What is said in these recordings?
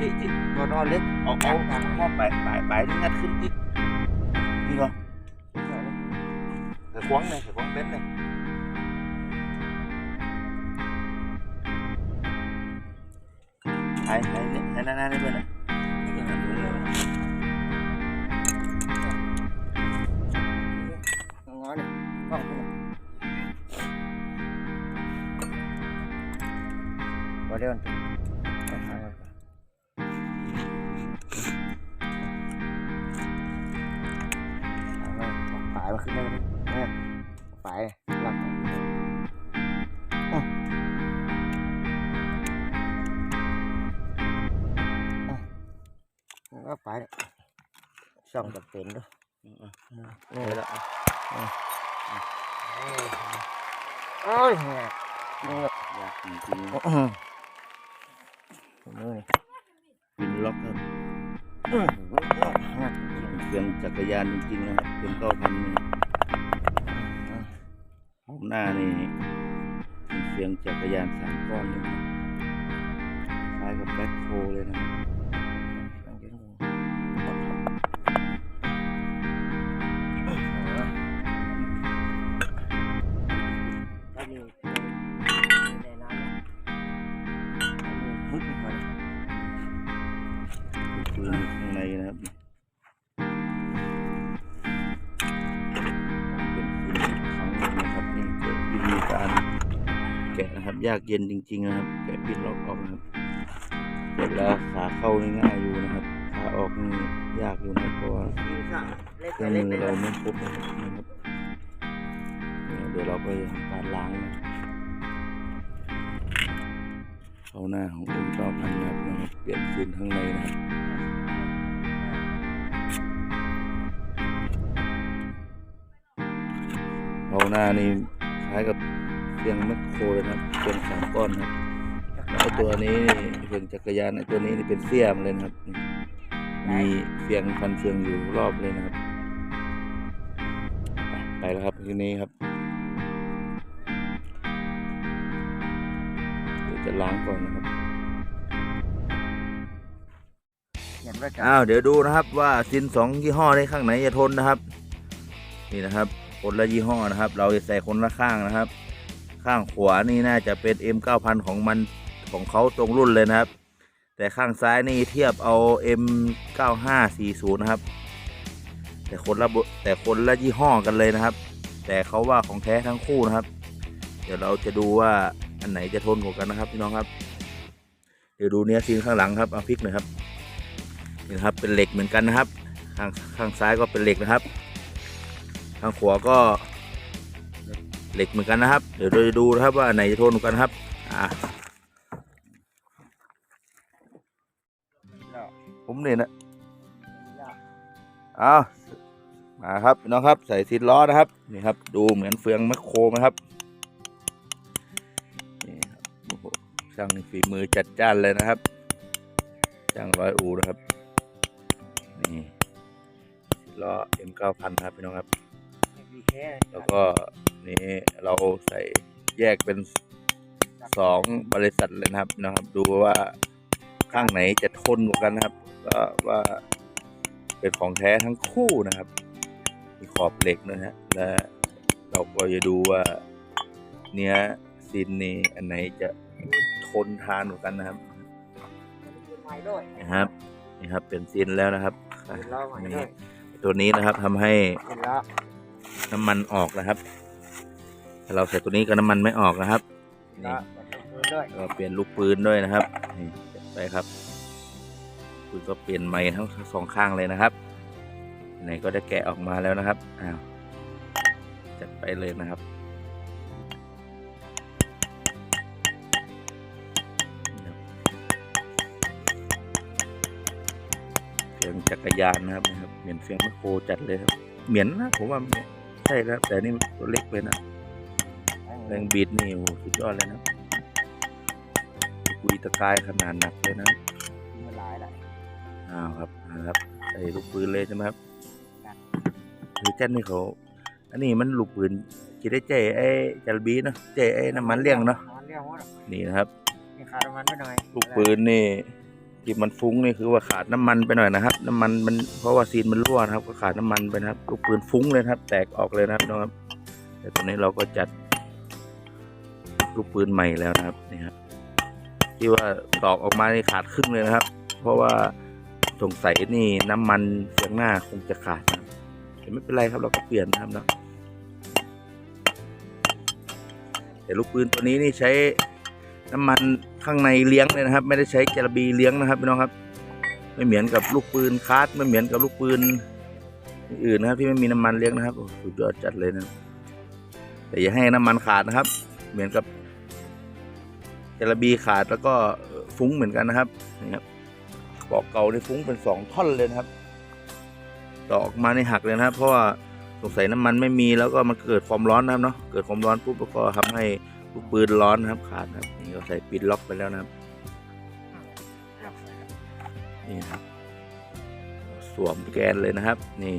จิจินอนนอนเล็กเอาเอาข้อปลายปลายปลายนี่งัดขึ้นจินี่ ช่องกับเป็นด้วยนี่ละโอ้ยเนี่ยนี่แบบอยากจรินะอื้อหือมือนี่ปินล็อกครับเป็นเครื่องจักรยานจริงๆนะครับเป็นเก้าพันนี่ห้องหน้านี่เป็นเสียงจักรยานสามก้อนเลยคล้ายกับแบ็คโฮเลยนะครับ นะครับ ยากเย็นจริง ๆ นะครับ แกะปินล็อกออกนะครับเวลาขาเข้านี่ง่ายอยู่นะครับขาออกนี่ยากอยู่นะเพราะว่าเครื่องเล็กมือเราไม่ครบนะครับนะครับเดี๋ยวเราไปทำการล้างนะเข้าหน้าของเอ็มเก้าพันนะครับนะครับเปลี่ยนซีนข้างในนะครับเข้าหน้านี่คล้ายกับ เสียงแมคโครเลยนะครับเสียงสามก้อนนะครับแล้วก็ตัวนี้นี่เสียงจักรยานไอ้ตัวนี้นี่เป็นเสียมเลยนะครับนี่มีเสียงพันเฟืองอยู่รอบเลยนะครับ ไปแล้วครับทีนี้ครับเดี๋ยวจะล้างก่อนนะครับเห็นว่าจะอ้าวเดี๋ยวดูนะครับว่าซินสองยี่ห้อในข้างไหนจะทนนะครับ นี่นะครับคนละยี่ห้อนะครับ เราจะใส่คนละข้างนะครับ ข้างขวานี่น่าจะเป็น M 9 0 0 ของมันของเขาตรงรุ่นเลยนะครับ แต่ข้างซ้ายนี่เทียบเอา M 9 5 4 0 นะครับ แต่คนละบุแต่คนละยี่ห้อกันเลยนะครับ แต่เขาว่าของแท้ทั้งคู่นะครับ เดี๋ยวเราจะดูว่าอันไหนจะทนกว่ากันนะครับพี่น้องครับ เดี๋ยวดูเนื้อซีนข้างหลังครับเอาพลิกหน่อยครับนี่นครับเป็นเหล็กเหมือนกันนะครับ ข้างข้างซ้ายก็เป็นเหล็กนะครับ ข้างขวาก็ เหล็กเหมือนกันนะครับ เดี๋ยวเราจะดูนะครับว่าไหนจะทนกันครับอ่าผมเนี่ยนะเอามาครับพี่น้องครับใส่ซีนล้อนะครับนี่ครับ ดูเหมือนเฟืองแมคโครไหมครับนี่ครับโอ้โหช่างฝีมือจัดจ้านเลยนะครับช่างร้อยอูนะครับนี่ล้อ M 9 0 0ครับพี่น้องครับ แค่แล้วก็นี่เราใส่แยกเป็นสองบริษัทเลยนะครับนะครับ ดูว่าข้างไหนจะทนกว่ากันนะครับ ก็ว่าเป็นของแท้ทั้งคู่นะครับ มีขอบเหล็กนะฮะและเราก็จะดูว่าเนื้อซินนี่อันไหนจะทนทานกว่ากันนะครับใหม่ด้วยนะครับนี่ครับเป็นซินแล้วนะครับเห็นล้อใหม่ด้นี่วยตัวนี้นะครับทำให้เห็ นล้อน้ำมันออกนะครับถ้าเราใส่ตัวนี้ก็น้ำมันไม่ออกนะครับล้อแต่ต้องมือด้วยก็เปลี่ยนลูกปืนด้วยนะครับนี่จัดไปครับปืนก็เปลี่ยนใหม่ทั้งสองข้างเลยนะครับไหนก็ได้แกะออกมาแล้วนะครับอ้าวจัดไปเลยนะครับนี่ครับเสียงจักรยานนะครับนะครับ เหมือนเสียงแมคโครจัดเลยครับ เหมือนนะผมว่า ใช่ครับแต่นี่ตัวเล็กไปนะแรงบิดนี่โอ้โหสุดยอดเลยนะกุยตะกายขนาดหนักเลยนะมันหลายแหละอ้าวครับเอาครับใส่ลูกปืนเลยใช่ไหมครับครับคือเจ้นนี่เขาอันนี้มันลูกปืนคิดได้เจไอ้จัลบีเนาะเจไอ้น้ำมันเลี้ยงเนาะน้ำมันเลี้ยงหมดนี่นะครับมีขาดน้ำมันไม่หน่อยลูกปืนนี่ ที่มันฟุ้งนี่คือว่าขาดน้ำมันไปหน่อยนะครับ น้ำมันมันเพราะว่าซีนมันรั่วนะครับ ก็ขาดน้ำมันไปนะครับลูกปืนฟุ้งเลยครับ แตกออกเลยนะครับน้องครับแต่ตอนนี้เราก็จัดลูกปืนใหม่แล้วนะครับนี่ครับที่ว่าตอกออกมาในขาดครึ่งเลยนะครับ เพราะว่าสงสัยนี่น้ำมันเสียงหน้าคงจะขาดนะแต่ไม่เป็นไรครับเราก็เปลี่ยนนะครับเนาะแต่ลูกปืนตัวนี้นี่ใช้ น้ำมันข้างในเลี้ยงเลยนะครับ ไม่ได้ใช้แกลบีเลี้ยงนะครับพี่น้องครับ ไม่เหมือนกับลูกปืนคาร์ดไม่เหมือนกับลูกปืนอื่นนะครับ ที่ไม่มีน้ำมันเลี้ยงนะครับโอ้สุดยอดจัดเลยนะแต่อย่าให้น้ำมันขาดนะครับ เหมือนกับแกลบีขาดแล้วก็ฟุ้งเหมือนกันนะครับนี่ครับปอกเก่าในฟุ้งเป็นสองท่อนเลยนะครับต่อออกมาในหักเลยนะครับ เพราะว่าสงสัยน้ำมันไม่มีแล้วก็มันเกิดความร้อนนะครับเนาะเกิดความร้อนปุ๊บก็ทำให้ลูกปืนร้อนนะครับขาดนะครับ นี่ก็ใส่ปิดล็อกไปแล้วนะครับนี่นะครับ สวมแกนเลยนะครับ นี่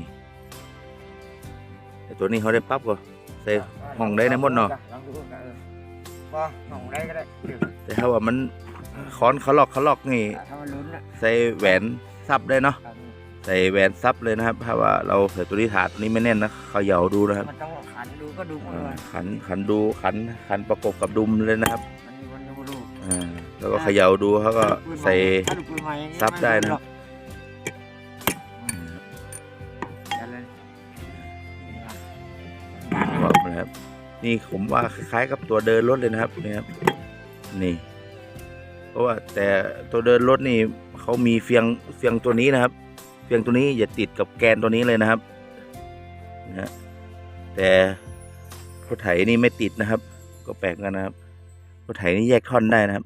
แต่ตัวนี้เขาได้ปั๊บก็ใส่ห้องได้ในหมดเนาะลองดูกันเออก็ห้องได้ก็ได้เดี๋ยวแต่ถ้าว่ามันค้อนเขาลอกเขาลอกนี่ถ้ามันลุ้นอะใส่แหวนซับได้เนาะครับใส่แหวนซับเลยนะครับ ถ้าว่าเราใส่ตัวนี้ถาดตัวนี้ไม่แน่นนะเขย่าดูนะครับมันต้องขันดูก็ดูหมดอ่าเลยขันขันดูขันขันประกบกับดุมเลยนะครับมันมีมันดูดู อ่าแล้วก็เขย่าดูเขาก็ใส่ถ้าดูปืนใหม่อย่างนี้ซับได้นะม่หรอกจัดเลยบอกนะครับ นี่ผมว่าคล้ายๆกับตัวเดินรถเลยนะครับนี่ครับนี่ เพราะว่าแต่ตัวเดินรถนี่เขามีเฟียงเฟียงตัวนี้นะครับ เฟียงตัวนี้อย่าติดกับแกนตัวนี้เลยนะครับนะฮะแต่รถไถนี่ไม่ติดนะครับ ก็แปลกกันนะครับ รถไถนี่แยกท่อนได้นะครับ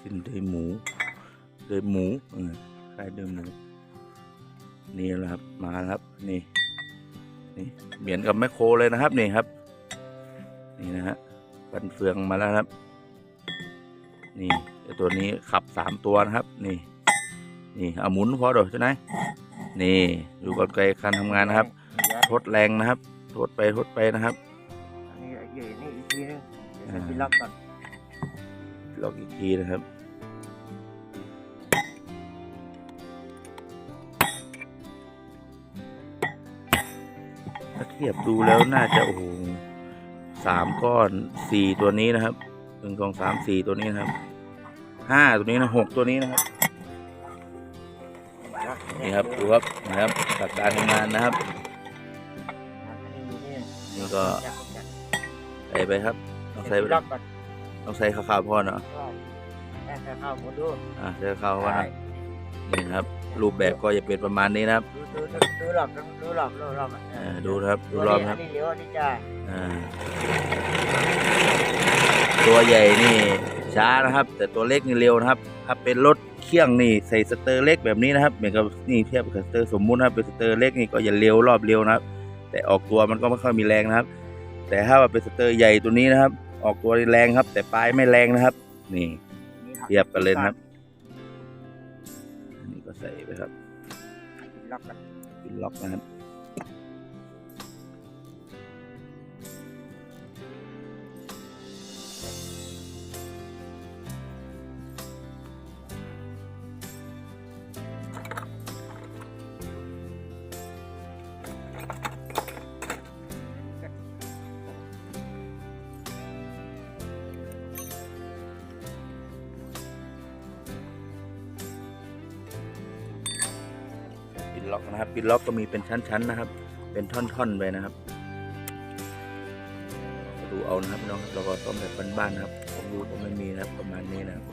สิ้นด้วยหมูด้วยหมูเออคล้ายด้วยหมู นี่แหละครับ มาแล้วครับ นี่ นี่เหมือนกับแมคโครเลยนะครับ นี่ครับ นี่นะฮะปันเฟืองมาแล้วครับ นี่ตัวนี้ขับสามตัวนะครับ นี่ นี่เอาหมุนพอเดี๋ยวใช่ไหม นี่ดูกลไกการทำงานนะครับ ทดแรงนะครับทดไปทดไปนะครับอันนี้เดี๋ยวนี่อีกทีนึงเดี๋ยวอ่าจะล็อกก่อนลอกอีกทีนะครับถ้าเทียบดูแล้วน่าจะโอ้โหสามก้อนสี่ตัวนี้นะครับหนึ่งสองสามสี่ตัวนี้นะครับห้าตัวนี้นะหกตัวนี้นะครับ นี่ครับดูครับนะครับหลักการทำงานนะครับนี่ก็ใส่ไปครับต้องใส่ไปล็อกก่อนต้องใส่ข้าวๆพ่อเนาะแค่ข้าวหมดดูอะใส่ข้าวพ่อนะนี่นะครับ รูปแบบก็จะเป็นประมาณนี้นะครับ ดูดูดูดูหลอกดูหลอกดูหลอกอะอ่าดูนะครับดูรอบนะครับอันนี้เลี้ยวอันนี้จ้าอ่าตัวใหญ่นี่ช้านะครับ แต่ตัวเล็กนี่เร็วนะครับ ถ้าเป็นรถ เคี่ยงนี่ใส่สเตอร์เล็กแบบนี้นะครับเหมือนกับนี่เทียบกับสเตอร์สมมุตินะครับเป็นสเตอร์เล็กนี่ก็จะเร็วรอบเร็วนะครับ แต่ออกตัวมันก็ไม่ค่อยมีแรงนะครับ แต่ถ้าว่าเป็นสเตอร์ใหญ่ตัวนี้นะครับ ออกตัวแรงครับ แต่ปลายไม่แรงนะครับ นี่เทียบกันเลยนะครับอันนี้ก็ใส่ไปครับล็อกกันปิดล็อกนะครับ ปิดล็อกนะครับปิดล็อกก็มีเป็นชั้นๆนะครับ เป็นท่อนๆไปนะครับดูเอานะครับน้องเราก็ซ่อมแบบบ้านๆนะครับผมดูก็ไม่มีนะครับประมาณนี้นะครับ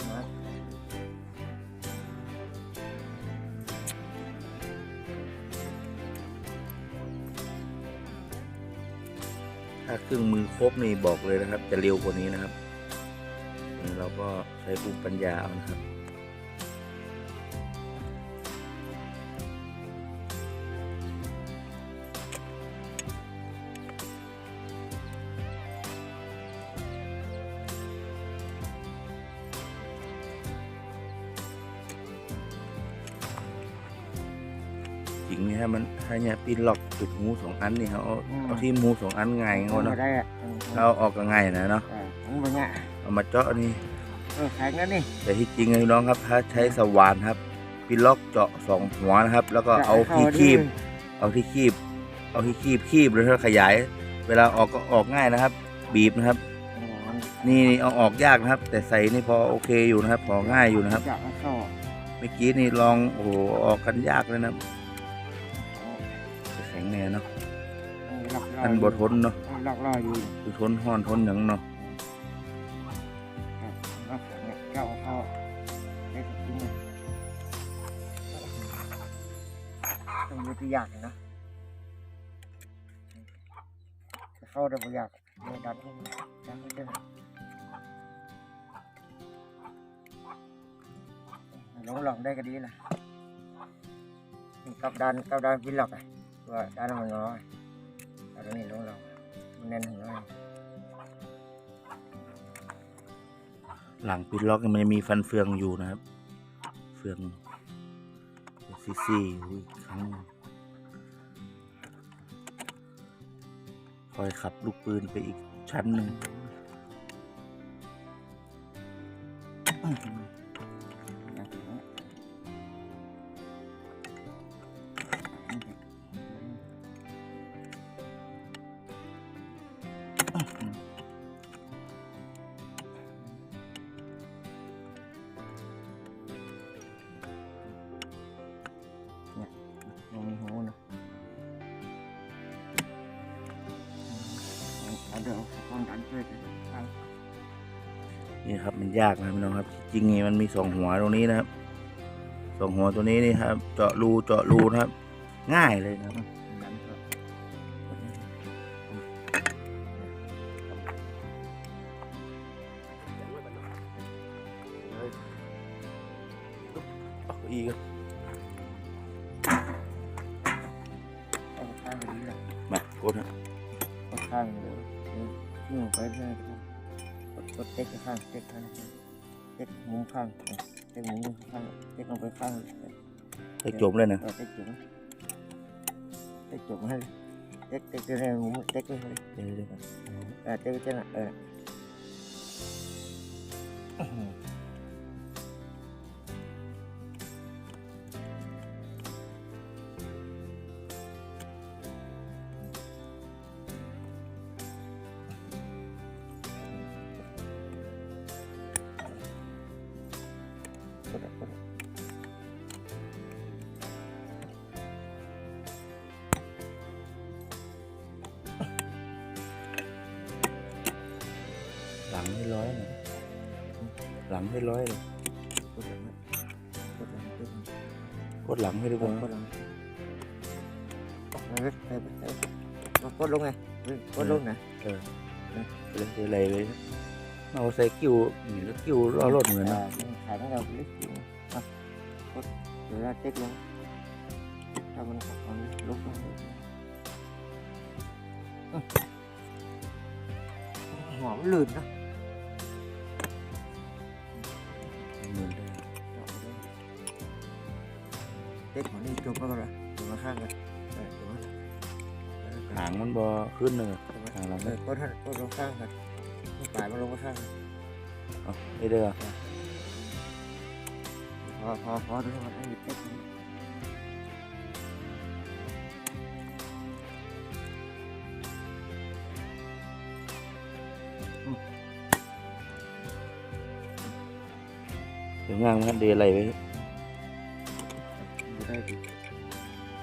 ถ้าเครื่องมือครบนี่บอกเลยนะครับ จะเร็วกว่านี้นะครับ เราก็ใช้ภูมิปัญญาเอานะครับ งๆนี่ถ้ามันถ้าเนี่ยปีนล็อกปิดหูสองอันนี่เขาเอาเอาที่หูสองอันง่ายมัเขานเนาะก็ได้อะถ้าเอาออกก็ง่ายนะเนาะเออมันเป็นเงี้ยเอามาเจาะนี่เออแข็งนะนี่ แต่ที่จริงนะพี่น้องครับถ้าใช้สว่านครับปีนล็อกเจาะสองหัวนะครับ แล้วก็เอาที่คีบ เอาที่คีบ เอาที่คีบคีบหรือถ้าขยาย เวลาออกก็ออกง่ายนะครับ บีบนะครับ นี่นี่เอาออกยากนะครับ แต่ใส่นี่พอโอเคอยู่นะครับพอง่ายอยู่นะครับจะมาเข้าเมื่อกี้นี่ลองโอ้โหออกกันยากเลยนะครับ แข็งแน่เนาะหลอกล่ออันบทนเนาะหลอกล่ออยู่คือทนห้อนทนหยังเนาะครับแล้วเนี่ยเจ้าเข้าได้จริงเลยต้องมีตัวอย่างนะจะเข้าได้ตัวอย่างไม่ดันขึ้นดันขึ้นได้ลองลองได้ก็ดีนะกับดันกับดันพินหลอกอะ ว่าดันมันน้อยดันนี่ลองลองมันแน่นหัวหลังปิดล็อกมันจะมีฟันเฟืองอยู่นะครับ เฟืองซีซีอีกครั้งคอยขับลูกปืนไปอีกชั้นหนึ่ง รับจริงๆนี่มันมีสองหัวตรงนี้นะครับสองหัวตัวนี้นี่ครับ เจาะรูเจาะรูนะครับ ง่ายเลยนะครับดันก็เอาอีก กมุมข้างเต็กมุมข้างเต็กลงไปข้างให้จมเให้ร้อยเลยกดหลังกดหลังกดหลังกดหลังให้ดูกก่อนดลงไปไปไปกดลงไงกดลงนะเออไปเลยเดี๋ยวอะไรไปเอาใส่กิ้วนี่แล้วกิ้วล้อรถเหมือนอ่านะขายของเราเล็กอยู่อะกดเดี๋ยวเราเต็กลงถ้ามันออกมาลุกลงหัวมันลื่นนะ เหมือนได้เต็กหัวนี่จบก็แล้วจบมาข้างกันเออจบมาหางมันบอขึ้นเลยจบมาหางเราเอไม่อกดให้กดลงข้างกันปลายมันลงมาข้างเอาไม่ได้เหรอพอพอพอทุกคนให้หยุดเต็ก ยวงางมันเดอะไรไปไม่ได้ดิ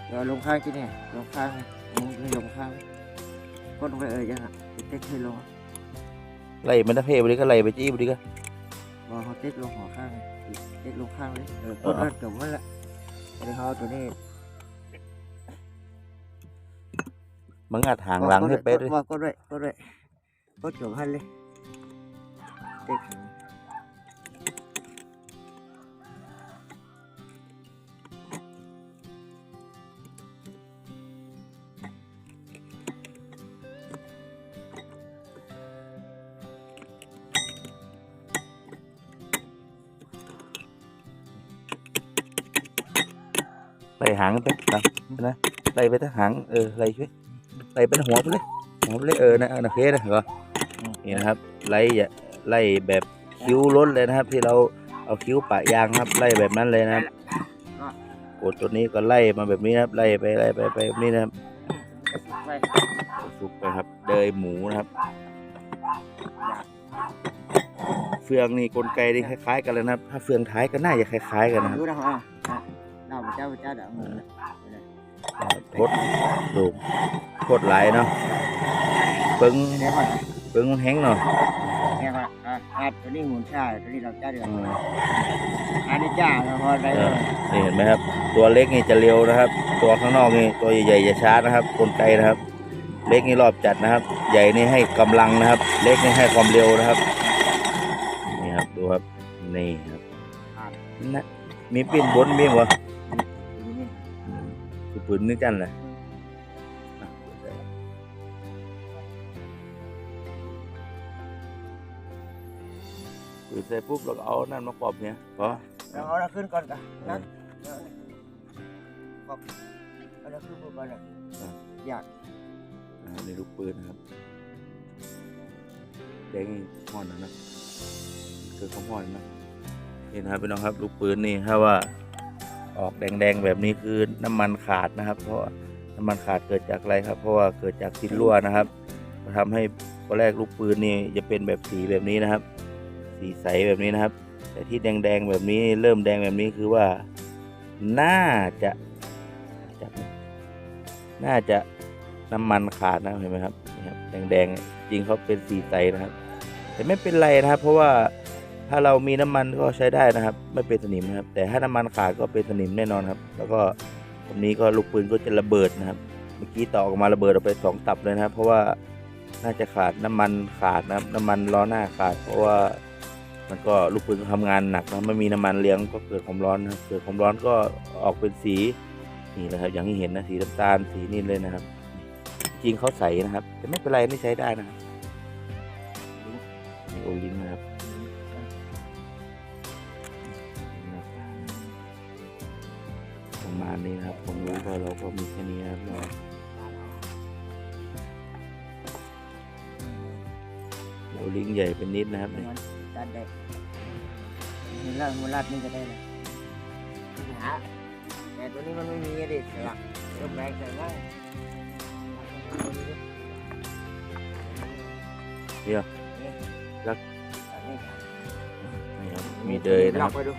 เดี๋ยวลงข้างที่นี่ลงข้างนะมึงไม่ลงข้างกดลงไปเออยังอะเต็กให้ลงไล่มันถ้าเพ่ไปดิก็ไล่ไปจี้ไปดิก็บอเขาเต็กลงหัวข้างไงเต็กลงข้างเลยเออกดแล้วจบมันละเดี๋ยวเขาตัวนี้มันงัดหางหลังให้เป๊ะด้วยว่ากดด้วยกดด้วยกดจบให้เลยเต็ก หางไปนะนะไล่ไปทางหางเออไล่ช่วยไล่ไปทางหัวไปเลยหัวไปเลยเออนะนะโอเคนะเหรอนี่นะครับไล่อย่าไล่แบบคิ้วล้นเลยนะครับ ที่เราเอาคิ้วปะยางครับ ไล่แบบนั้นเลยนะครับกดตัวนี้ก็ไล่มาแบบนี้นะครับไล่ไปไล่ไปไปแบบนี้นะครับสุกไปครับ เดยหมูนะครับ เฟืองนี่กลไกนี่คล้ายๆกันเลยนะครับ ถ้าเฟืองท้ายก็น่าจะคล้าย ๆ กันนะครับดูนะฮะ เจ้าเจ้าเด้อมึงนะทดดูโคตรไหลเนาะปึ้งเดี๋ยวก่อนปึ้งแห้งเนาะเนี่ยก่อนอะอะตัวนี้หมุนชาตัวนี้เราเจ้าเดือดอันนี้จ้าเราพอได้เออนี่เห็นไหมครับ ตัวเล็กนี่จะเร็วนะครับ ตัวข้างนอกนี่ตัวใหญ่ๆจะช้านะครับกลไกนะครับ เล็กนี่รอบจัดนะครับ ใหญ่นี่ให้กำลังนะครับ เล็กนี่ให้ความเร็วนะครับนี่ครับดูครับนี่ครับนะมีปีนบนมีวะอืมคือ ปืนนึกกันเลยอะปืนใส่ปุ๊บเราก็เอานั่นมาปอบเนี่ยพอเราเอาเราขึ้นก่อนกันนะขอบเอาเราขึ้นก่อนนะอยากอ่านี่ลูกปืนนะครับแดงนี่ห่อนนะนะคือเขาห่อนนะนี่นะครับพี่น้องครับลูกปืนนี่ถ้าว่า ออกแดงๆแบบนี้คือน้ำมันขาดนะครับ เพราะน้ำมันขาดเกิดจากอะไรครับ เพราะว่าเกิดจากสิ้นรั่วนะครับทำให้ตอนแรกลูกปืนนี่จะเป็นแบบสีแบบนี้นะครับ สีใสแบบนี้นะครับ แต่ที่แดงๆแบบนี้เริ่มแดงแบบนี้คือว่า น่าจะจะน่าจะน้ำมันขาดนะเห็นไหมครับนี่ครับแดงๆจริงเขาเป็นสีใสนะครับ แต่ไม่เป็นไรนะครับ เพราะว่า ถ้าเรามีน้ำมันก็ใช้ได้นะครับ ไม่เป็นสนิมนะครับ แต่ถ้าน้ำมันขาดก็เป็นสนิมแน่นอนครับ แล้วก็ตรงนี้ก็ลูกปืนก็จะระเบิดนะครับ เมื่อกี้ต่อออกมาระเบิดออกไปสองตับเลยนะครับ เพราะว่าน่าจะขาดน้ำมันขาดนะครับ น้ำมันล้อหน้าขาด เพราะว่ามันก็ลูกปืนก็ทำงานหนักนะไม่มีน้ำมันเลี้ยงก็เกิดความร้อนนะเกิดความร้อนก็ออกเป็นสีนี่นะครับ อย่างที่เห็นนะสีน้ำตาลสีนี่เลยนะครับ จริงเขาใสนะครับแต่ไม่เป็นไรนี่ใช้ได้นะครับโอลิงนะครับ ประมาณนี้นะครับผมรู้ก็เราก็มีแค่นี้นะครับเราโอลิงใหญ่เป็นนิดนะครับนี่มันดันได้มูลามูลาดนี่ก็ได้เลยหาแต่ตัวนี้มันไม่มีดิสลักเริ่มแรงใส่บ้างเดี๋ยวรักนี่นี่ครับมีเดยนะครับไปดู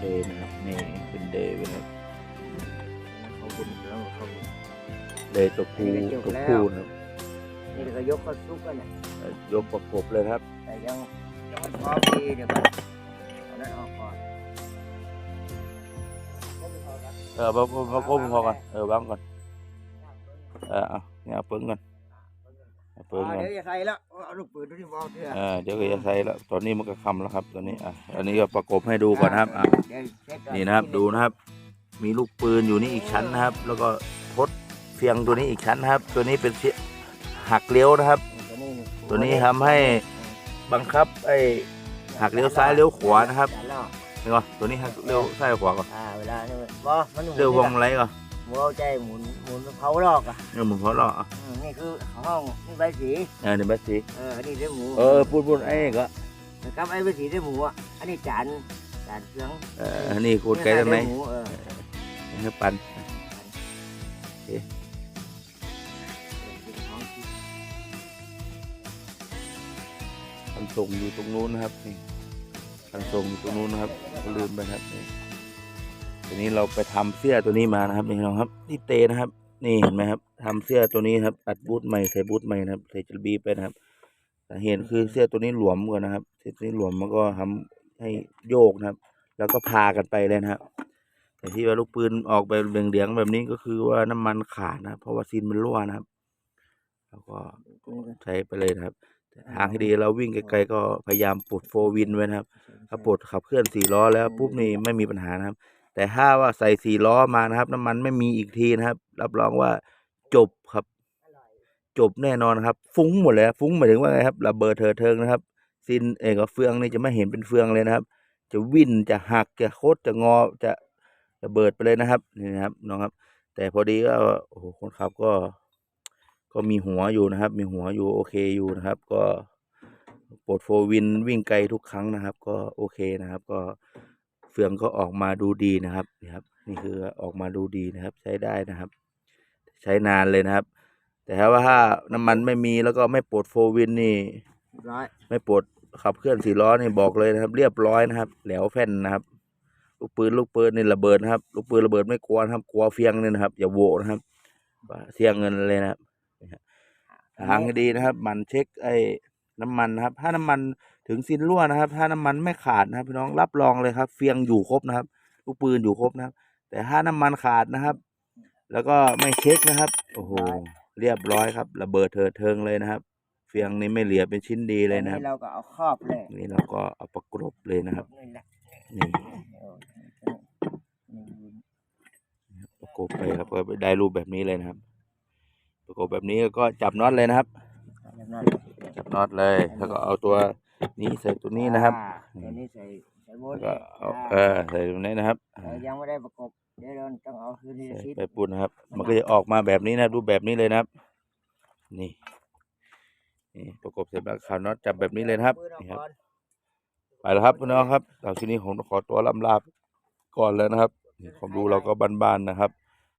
เดยนะครับนี่เป็นเดยเป็น เดยตัวผู้ตัวผู้นะครับนี่ก็ยกเขาซุกกันเนี่ยเอ่อยกประกบเลยครับ แต่ยังยังไม่พร้อมดีเดี๋ยวก่อนเอานั้นออกก่อนเออมามามาก้มพอก่อนเออวางก่อนเออเอาเนี่ยเอาปึ้งก่อนเอาปึ้งก่อนเดี๋ยวอย่าใส่แล้วเอาลูกปืนที่วอลเถอะเออเดี๋ยวก็จะใช้แล้วตอนนี้มันก็คำแล้วครับตอนนี้อะอันนี้ก็ประกบให้ดูก่อนนะครับอะเดี๋ยวเช็คก่อนี่นะครับดูนะครับ มีลูกปืนอยู่นี่อีกชั้นนะครับ แล้วก็ทด เฟียงตัวนี้อีกชั้นนะครับ ตัวนี้เป็นเสียหักเลี้ยวนะครับตัวนี้ตัวนี้ทำให้บังคับไอ้หักเลี้ยวซ้ายเลี้ยวขวานะครับจัดแล้วเห็นป่ะตัวนี้หักเลี้ยวซ้ายขวาก่อนอ่าเวลานี่บอมันหมุนเลี้ยววงไรก่อนหมุนเอาใจหมุนหมุนเผาลอกอะเนี่ยหมุนเพราะเราอะอืมนี่คือห้องนี่ใบสีเออเนี่ยแบสซีเอออันนี้เส้หมูเออพูดพูดไอ้นี่ก็นะครับไอ้ใบสีเส้หมูอะอันนี้จานจานเครื่องเอออันนี้กูดไกลตรงไหนเส้หมูเออ ให้ปันคั ส่งอยู่ตรงนู้นนะครับนี่คันส่งอยู่ตรงนู้นนะครับลืมไปครับนี่ทีนี้เราไปทำเสื้อตัวนี้มานะครับนี่น้องครับนี่เตนะครับ นี่เห็นไหมครับทำเสื้อตัวนี้ครับอัดบูทใหม่ใส่บูทใหม่นะครับใส่จลบีไปนะครับสาเหตุคือเสื้อตัวนี้หลวมกว่านะครับเสื้อตัวนี้หลวมมันก็ทำให้โยกนะครับ แล้วก็พากันไปเลยนะครับแต่ที่ว่าลูกปืนออกไปเหลืองๆแบบนี้ก็คือว่าน้ำมันขาดนะเพราะว่าซีนมันรั่วนะครับ แล้วก็ใช้ไปเลยนะครับ ทางที่ดีเราวิ่งไกลๆก็พยายามปลดโฟวินไว้นะครับ ถ้าปลดขับเคลื่อนสี่ล้อแล้วปุ๊บนี่ไม่มีปัญหานะครับ แต่ถ้าว่าใส่สี่ล้อมานะครับ น้ำมันไม่มีอีกทีนะครับ รับรองว่าจบครับ จบแน่นอนครับ ฟุ้งหมดเลยครับฟุ้งหมายถึงว่าไงครับระเบิดเถิดเทิงนะครับซินเองกับเฟืองนี่จะไม่เห็นเป็นเฟืองเลยนะครับ จะวิ่นจะหักจะโคตรจะงอจะระเบิดไปเลยนะครับนี่นะครับน้องครับ แต่พอดีก็โอ้โหคนขับก็ ก็มีหัวอยู่นะครับ มีหัวอยู่โอเคอยู่นะครับ ก็โปรดโฟวินวิ่งไกลทุกครั้งนะครับ ก็โอเคนะครับ ก็เฟืองก็ออกมาดูดีนะครับนี่ครับ นี่คือออกมาดูดีนะครับ ใช้ได้นะครับ ใช้นานเลยนะครับ แต่ถ้าว่าถ้าน้ำมันไม่มีแล้วก็ไม่ปลดโฟวินนี่ร้อยไม่ปลดขับเคลื่อนสี่ล้อนี่บอกเลยนะครับ เรียบร้อยนะครับ แหลวแผ่นนะครับ ลูกปืนลูกปืนนี่ระเบิดนะครับ ลูกปืนระเบิดไม่กลัวนะครับ กลัวเฟียงเนี่ยนะครับ อย่าโหวนะครับว่าเสียเงินเลยนะครับนี่ฮะ ทางให้ดีนะครับหมันเช็คไอ้น้ำมันนะครับ ถ้าน้ำมันถึงสิ้นรั่วนะครับ ถ้าน้ำมันไม่ขาดนะครับพี่น้องรับรองเลยครับ เฟียงอยู่ครบนะครับลูกปืนอยู่ครบนะครับ แต่ถ้าน้ำมันขาดนะครับ แล้วก็ไม่เช็คนะครับโอ้โหเรียบร้อยครับระเบิดเถิดเทิงเลยนะครับ เฟียงนี้ไม่เหลือเป็นชิ้นดีเลยนะครับเราก็เอาครอบเลยนี่เราก็เอาประกรบเลยนะครับนี่แหละนี่เออนี่ประกบไปครับก็ได้รูปแบบนี้เลยนะครับ ประกบแบบนี้ก็จับน็อตเลยนะครับแบบนั้นจับน็อตเลยแล้วก็เอาตัวนี้ใส่ตัวนี้นะครับอ่าเดี๋ยวนี้ใส่ใส่โบแล้วนก็เอาเออใส่ตรงนี้นะครับอ่าแต่ยังไม่ได้ประกบเดี๋ยวเราต้องเอาคืนทีละใส่ชิ้นไปปุ่นนะครับ มันก็จะออกมาแบบนี้นะครับรูปแบบนี้เลยนะครับ นี่นี่ประกบเสร็จแล้วขาวน็อตจับแบบนี้เลยนะครับปืนออกนี่ครับก่อนไปแล้วครับพี่น้องครับเราที่นี้ผมขอตัวลำลาก่อนแล้วนะครับนี่ความรู้เราก็บ้านๆนะครับ